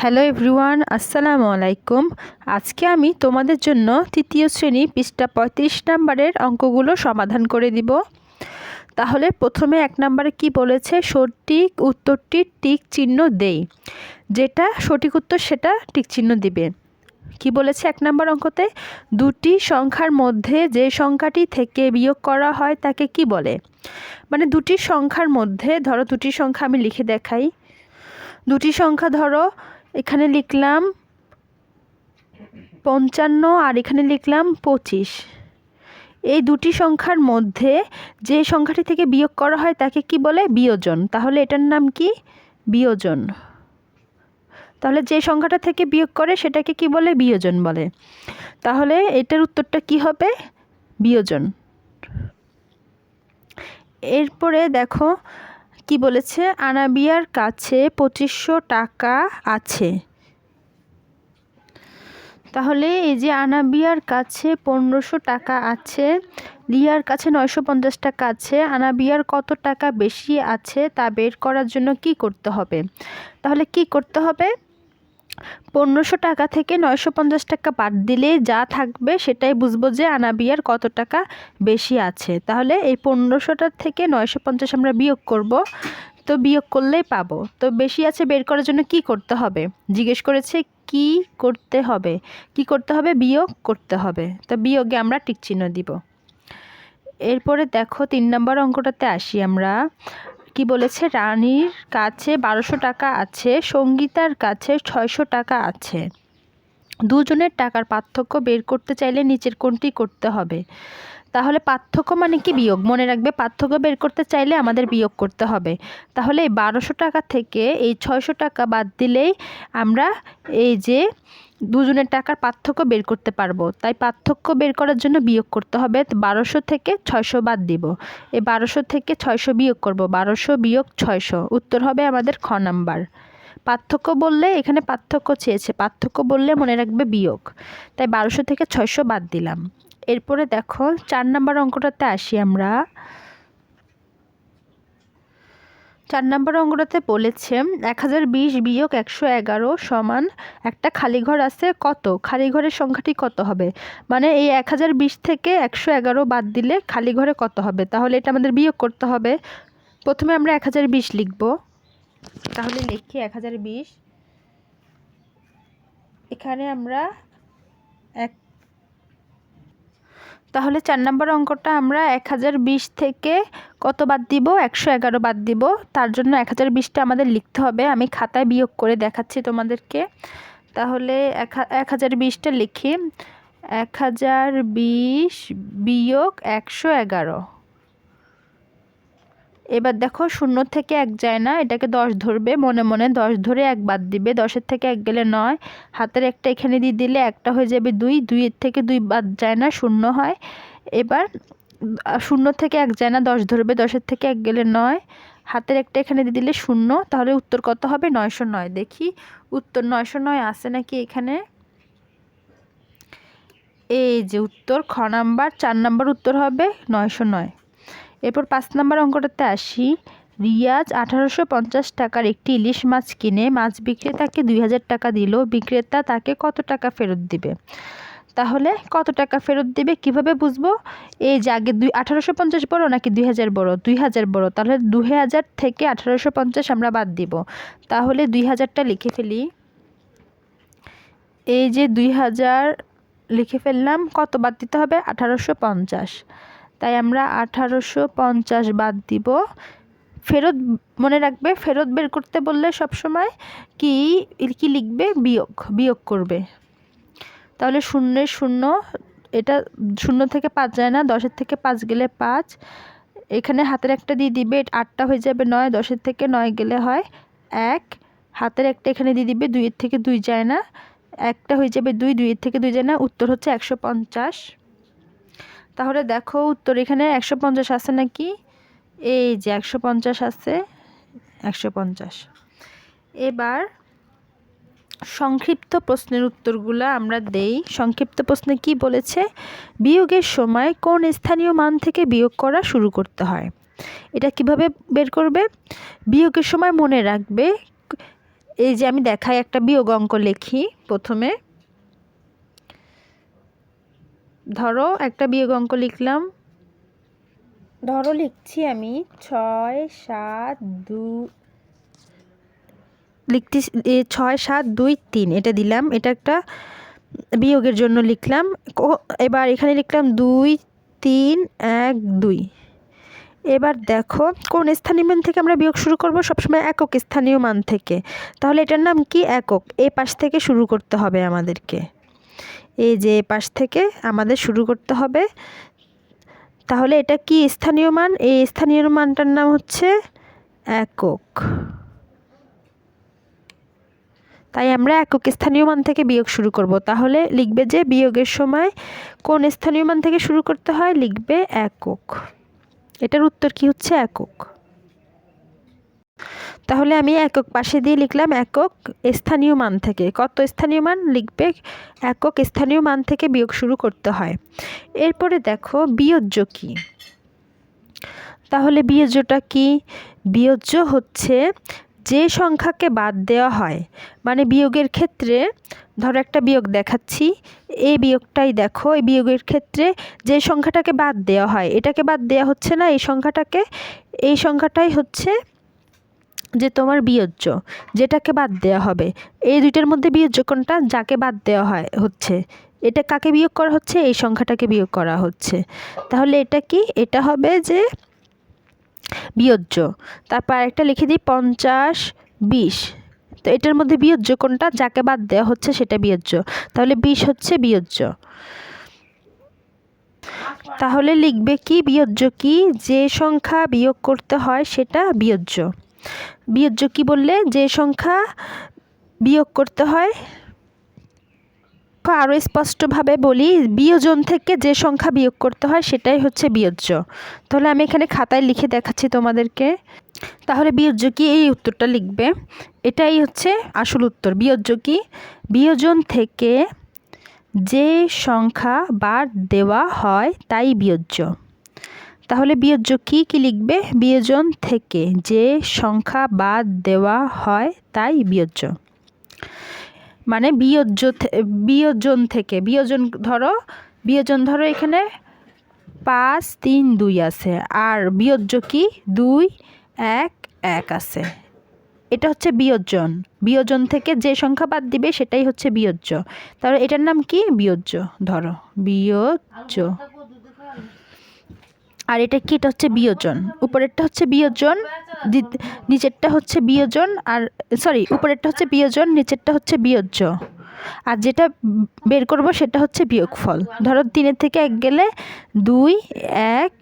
Hello everyone, আসসালামু আলাইকুম। আজকে আমি তোমাদের জন্য তৃতীয় শ্রেণি পৃষ্ঠা পঁয়ত্রিশ নাম্বারের অঙ্কগুলো সমাধান করে দিব। তাহলে প্রথমে এক নম্বরে কি বলেছে? সঠিক উত্তরটি টিক চিহ্ন দেই। যেটা সঠিক উত্তর সেটা টিক চিহ্ন দিবে। কি বলেছে এক নম্বর অঙ্কতে? দুটি সংখ্যার মধ্যে যে সংখ্যাটি থেকে বিয়োগ করা হয় তাকে কি বলে? মানে দুটি সংখ্যার মধ্যে, ধরো দুটি সংখ্যা আমি লিখে দেখাই। দুটি সংখ্যা ধরো এখানে লিখলাম পঞ্চান্ন আর এখানে লিখলাম পঁচিশ। এই দুটি সংখ্যার মধ্যে যে সংখ্যাটি থেকে বিয়োগ করা হয় তাকে কি বলে? বিয়োজন। তাহলে এটার নাম কি? বিয়োজন। তাহলে যে সংখ্যাটা থেকে বিয়োগ করে সেটাকে কি বলে? বিয়োজন বলে। তাহলে এটার উত্তরটা কি হবে? বিয়োজন। এরপরে দেখো কি বলেছে? আনাবিয়ার কাছে পঁচিশশো টাকা আছে। তাহলে এই যে আনাবিয়ার কাছে পনেরোশো টাকা আছে, লিয়ার কাছে নয়শো পঞ্চাশ টাকা আছে, আনাবিয়ার কত টাকা বেশি আছে তা বের করার জন্য কি করতে হবে? তাহলে কি করতে হবে? পনেরোশো টাকা থেকে নয়শো পঞ্চাশ টাকা বাদ দিলে যা থাকবে সেটাই বুঝব যে আনাবিয়ার কত টাকা বেশি আছে। তাহলে এই পনেরোশোটার থেকে নয়শো পঞ্চাশ আমরা বিয়োগ করব, তো বিয়োগ করলেই পাবো। তো বেশি আছে বের করার জন্য কি করতে হবে? জিজ্ঞেস করেছে, কি করতে হবে? কি করতে হবে? বিয়োগ করতে হবে। তো বিয়োগে আমরা টিকচিহ্ন দিব। এরপরে দেখো তিন নম্বর অঙ্কটাতে আসি আমরা। কি বলেছে? রানীর কাছে বারোশো টাকা আছে, সঙ্গীতার কাছে ছয়শো টাকা আছে। দুজনের টাকার পার্থক্য বের করতে চাইলে নিচের কোনটি করতে হবে? তাহলে পার্থক্য মানে কি বিয়োগ? মনে রাখবে, পার্থক্য বের করতে চাইলে আমাদের বিয়োগ করতে হবে। তাহলে এই বারোশো টাকা থেকে এই ছয়শো টাকা বাদ দিলেই আমরা এই যে দুজনের টাকার পার্থক্য বের করতে পারব। তাই পার্থক্য বের করার জন্য বিয়োগ করতে হবে। বারোশো থেকে ছয়শো বাদ দিব। এই বারোশো থেকে ছয়শো বিয়োগ করব। বারোশো বিয়োগ ছয়শো। উত্তর হবে আমাদের খ নাম্বার। পার্থক্য বললে এখানে পার্থক্য চেয়েছে। পার্থক্য বললে মনে রাখবে বিয়োগ। তাই বারোশো থেকে ছয়শো বাদ দিলাম। এরপরে দেখো চার নাম্বার অঙ্কটাতে আসি আমরা। চার নম্বর অঙ্কটাতে বলেছে, এক হাজার বিশ বিয়োগ একশো এগারো সমান একটা খালি ঘর আছে কত? খালি ঘরের সংখ্যাটি কত হবে? মানে এই এক হাজার বিশ থেকে একশো এগারো বাদ দিলে খালি ঘরে কত হবে? তাহলে এটা আমাদের বিয়োগ করতে হবে। প্রথমে আমরা এক হাজার বিশ লিখব। তাহলে লিখি এক হাজার বিশ। এখানে আমরা এক, তাহলে চার নম্বর অঙ্কটা আমরা এক হাজার বিশ থেকে কত বাদ দিব? একশো এগারো বাদ দিব। তার জন্য এক হাজার বিশটা আমাদের লিখতে হবে। আমি খাতায় বিয়োগ করে দেখাচ্ছি তোমাদেরকে। তাহলে এক হাজার বিশটা লিখি। এক হাজার বিশ বিয়োগ একশো এগারো। এবার দেখো, শূন্য থেকে এক যায় না। এটাকে দশ ধরবে। মনে মনে দশ ধরে এক বাদ দিবে। দশের থেকে এক গেলে নয়। হাতের একটা এখানে দিয়ে দিলে একটা হয়ে যাবে দুই। দুইয়ের থেকে দুই বাদ যায় না, শূন্য হয়। এবার শূন্য থেকে এক যায় না, দশ ধরবে, দশের থেকে এক গেলে নয়। হাতের একটা এখানে দিয়ে দিলে শূন্য, তাহলে উত্তর কত হবে? নয়শো নয়। দেখি, উত্তর নয়শো নয় আছে নাকি এখানে? এই যে উত্তর, খ নাম্বার, চার নাম্বার উত্তর হবে, নয়শো নয়। এরপর পাঁচ নম্বর অঙ্কটাতে আসি। রিয়াজ আঠারোশো পঞ্চাশ টাকার একটি ইলিশ মাছ কিনে, মাছ বিক্রেতাকে দুই হাজার টাকা দিল। বিক্রেতা তাকে কত টাকা ফেরত দিবে? তাহলে কত টাকা ফেরত দেবে? কীভাবে বুঝব? এই যে আগে দুই, আঠারোশো পঞ্চাশ বড়ো নাকি দুই হাজার বড়ো? দুই হাজার বড়ো। তাহলে দুই হাজার থেকে আঠারোশো পঞ্চাশ আমরা বাদ দিব। তাহলে দুই হাজারটা লিখে ফেলি। এই যে দুই হাজার লিখে ফেললাম, কত বাদ দিতে হবে? আঠারোশো পঞ্চাশ। তাই আমরা আঠারোশো পঞ্চাশ বাদ দিব। ফেরত মনে রাখবে, ফেরত বের করতে বললে সব সময় কি কি লিখবে? বিয়োগ বিয়োগ করবে। তাহলে শূন্যের শূন্য, এটা শূন্য থেকে পাঁচ যায় না, দশের থেকে পাঁচ গেলে পাঁচ। এখানে হাতের একটা দিয়ে দিবে আটটা হয়ে যাবে নয়, দশের থেকে নয় গেলে হয় এক। হাতের একটা এখানে দিয়ে দিবে, দুইয়ের থেকে দুই যায় না। একটা হয়ে যাবে দুই, দুইয়ের থেকে দুই যায় না, উত্তর হচ্ছে একশো পঞ্চাশ। তাহলে দেখো উত্তর এখানে একশো পঞ্চাশ আছে নাকি? এই যে একশো পঞ্চাশ আছে, একশো পঞ্চাশ। এবার সংক্ষিপ্ত প্রশ্নের উত্তরগুলো আমরা দেই। সংক্ষিপ্ত প্রশ্নে কি বলেছে? বিয়োগের সময় কোন স্থানীয় মান থেকে বিয়োগ করা শুরু করতে হয়? এটা কীভাবে বের করবে? বিয়োগের সময় মনে রাখবে। এই যে আমি দেখাই একটা বিয়োগ অঙ্ক লিখি প্রথমে। ধরো একটা বিয়োগ অঙ্ক লিখলাম। ধরো লিখছি আমি ছয়, সাত, দু লিখতে ছয় সাত দুই তিন, এটা দিলাম, এটা একটা বিয়োগের জন্য লিখলাম। এবার এখানে লিখলাম দুই তিন এক দুই। এবার দেখো, কোন স্থানীয় মান থেকে আমরা বিয়োগ শুরু করব? সবসময় একক স্থানীয় মান থেকে। তাহলে এটার নাম কি? একক। এ পাশ থেকে শুরু করতে হবে আমাদেরকে। এই যে পাশ থেকে আমাদের শুরু করতে হবে। তাহলে এটা কি স্থানীয় মান? এই স্থানীয় মানটার নাম হচ্ছে একক। তাই আমরা একক স্থানীয় মান থেকে বিয়োগ শুরু করব। তাহলে লিখবে যে বিয়োগের সময় কোন স্থানীয় মান থেকে শুরু করতে হয়, লিখবে একক। এটার উত্তর কি হচ্ছে? একক। তাহলে আমি একক পাশে দিয়ে লিখলাম একক স্থানীয় মান থেকে। কত স্থানীয় মান? লিখবে একক স্থানীয় মান থেকে বিয়োগ শুরু করতে হয়। এরপরে দেখো বিয়োজ্য কি? তাহলে বিয়োজ্যটা কি? বিয়োজ্য হচ্ছে যে সংখ্যাকে বাদ দেওয়া হয় মানে বিয়োগের ক্ষেত্রে, ধরো একটা বিয়োগ দেখাচ্ছি, এই বিয়োগটাই দেখো, এই বিয়োগের ক্ষেত্রে যে সংখ্যাটাকে বাদ দেওয়া হয়, এটাকে বাদ দেওয়া হচ্ছে না, এই সংখ্যাটাকে, এই সংখ্যাটাই হচ্ছে যে তোমার বিয়োজ্য, যেটাকে বাদ দেওয়া হবে। এই দুইটার মধ্যে বিয়োজ্য কোনটা? যাকে বাদ দেওয়া হয়, হচ্ছে। এটা কাকে বিয়োগ করা হচ্ছে? এই সংখ্যাটাকে বিয়োগ করা হচ্ছে। তাহলে এটা কি? এটা হবে যে বিয়োজ্য। তারপর একটা লিখে দিই, পঞ্চাশ, বিশ। তো এটার মধ্যে বিয়োজ্য কোনটা? যাকে বাদ দেওয়া হচ্ছে সেটা বিয়োজ্য। তাহলে বিশ হচ্ছে বিয়োজ্য। তাহলে লিখবে কি? বিয়োজ্য কি? যে সংখ্যা বিয়োগ করতে হয় সেটা বিয়োজ্য। বিয়োজ্য কি বললে? যে সংখ্যা বিয়োগ করতে হয় আরও স্পষ্টভাবে বলি, বিয়োজন থেকে যে সংখ্যা বিয়োগ করতে হয় সেটাই হচ্ছে বিয়োজ্য। তাহলে আমি এখানে খাতায় লিখে দেখাচ্ছি তোমাদেরকে। তাহলে বিয়োজ্য কি? এই উত্তরটা লিখবে। এটাই হচ্ছে আসল উত্তর। বিয়োজ্য কি? বিয়োজন থেকে যে সংখ্যা বাদ দেওয়া হয় তাই বিয়োজ্য। তাহলে বিয়োজ্য কি কি লিখবে? বিয়োজন থেকে যে সংখ্যা বাদ দেওয়া হয় তাই বিয়োজ্য। মানে বিয়োজ্য বিয়োজন থেকে, বিয়োজন ধরো বিয়োজন ধরো এখানে পাঁচ, তিন, দুই আছে। আর বিয়োজ্য কি? দুই, এক এক আছে। এটা হচ্ছে বিয়োজন। বিয়োজন থেকে যে সংখ্যা বাদ দিবে সেটাই হচ্ছে বিয়োজ্য। তাহলে এটার নাম কি? বিয়োজ্য। ধরো, বিয়োজ্য। আর এটা কি এটা হচ্ছে বিয়োজন। উপরেরটা হচ্ছে বিয়োজন নিচেরটা হচ্ছে বিয়োজন আর সরি উপরেরটা হচ্ছে বিয়োজন, নিচেরটা হচ্ছে বিয়োজ্য। আর যেটা বের করব সেটা হচ্ছে বিয়োগফল। ধরো তিনের থেকে এক গেলে দুই, এক,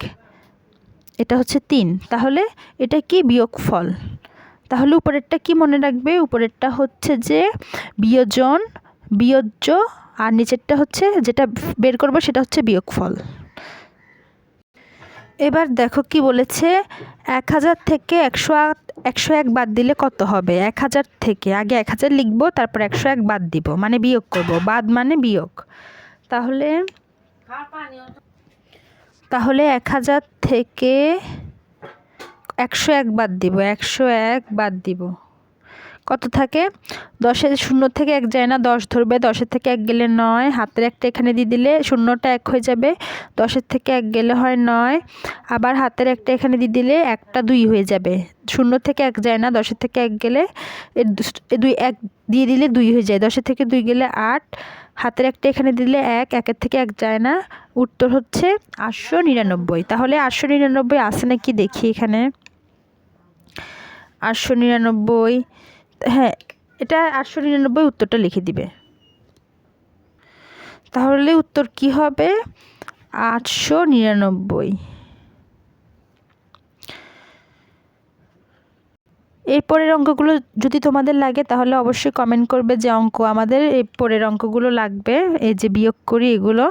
এটা হচ্ছে তিন। তাহলে এটা কি বিয়োগফল? তাহলে উপরেরটা কি মনে রাখবে? উপরেরটা হচ্ছে যে বিয়োজন, বিয়োজ্য আর নিচেরটা হচ্ছে যেটা বের করব সেটা হচ্ছে বিয়োগফল। এবার দেখো কি বলেছে, এক হাজার থেকে একশো একশো এক বাদ দিলে কত হবে? এক হাজার থেকে, আগে এক হাজার লিখব, তারপর একশো এক বাদ দিব মানে বিয়োগ করব। বাদ মানে বিয়োগ। তাহলে তাহলে এক হাজার থেকে একশো এক বাদ দিব, একশো এক বাদ দিব। কত থাকে? দশের শূন্য থেকে এক যায় না, দশ ধরবে। দশের থেকে এক গেলে নয়। হাতের একটা এখানে দিয়ে দিলে শূন্যটা এক হয়ে যাবে। দশের থেকে এক গেলে হয় নয়। আবার হাতের একটা এখানে দিয়ে দিলে একটা দুই হয়ে যাবে। শূন্য থেকে এক যায় না, দশের থেকে এক গেলে এ দুস- এ দুই, এক দিয়ে দিলে দুই হয়ে যায়। দশের থেকে দুই গেলে আট। হাতের একটা এখানে দিলে এক, একের থেকে এক যায় না। উত্তর হচ্ছে আটশো নিরানব্বই। তাহলে আটশো নিরানব্বই আসে নাকি? দেখি এখানে। আটশো নিরানব্বই। হ্যাঁ এটা আটশো নিরানব্বই উত্তরটা লিখে দিবে। তাহলে উত্তর কি হবে? আটশো নিরানব্বই। এর পরের অঙ্কগুলো যদি তোমাদের লাগে, তাহলে অবশ্যই কমেন্ট করবে যে অঙ্ক আমাদের এই পরের অঙ্কগুলো লাগবে, এই যে বিয়োগ করি এগুলো।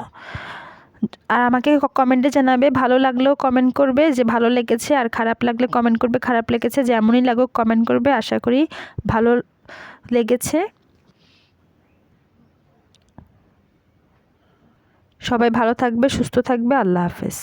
আর আমাকে কমেন্টে জানাবে, ভালো লাগলেও কমেন্ট করবে, যে ভালো লেগেছে আর খারাপ লাগলে কমেন্ট করবে, খারাপ লেগেছে যেমনই লাগুক কমেন্ট করবে, আশা করি ভালো লেগেছে। সবাই ভালো থাকবে, সুস্থ থাকবে, আল্লাহ হাফেজ।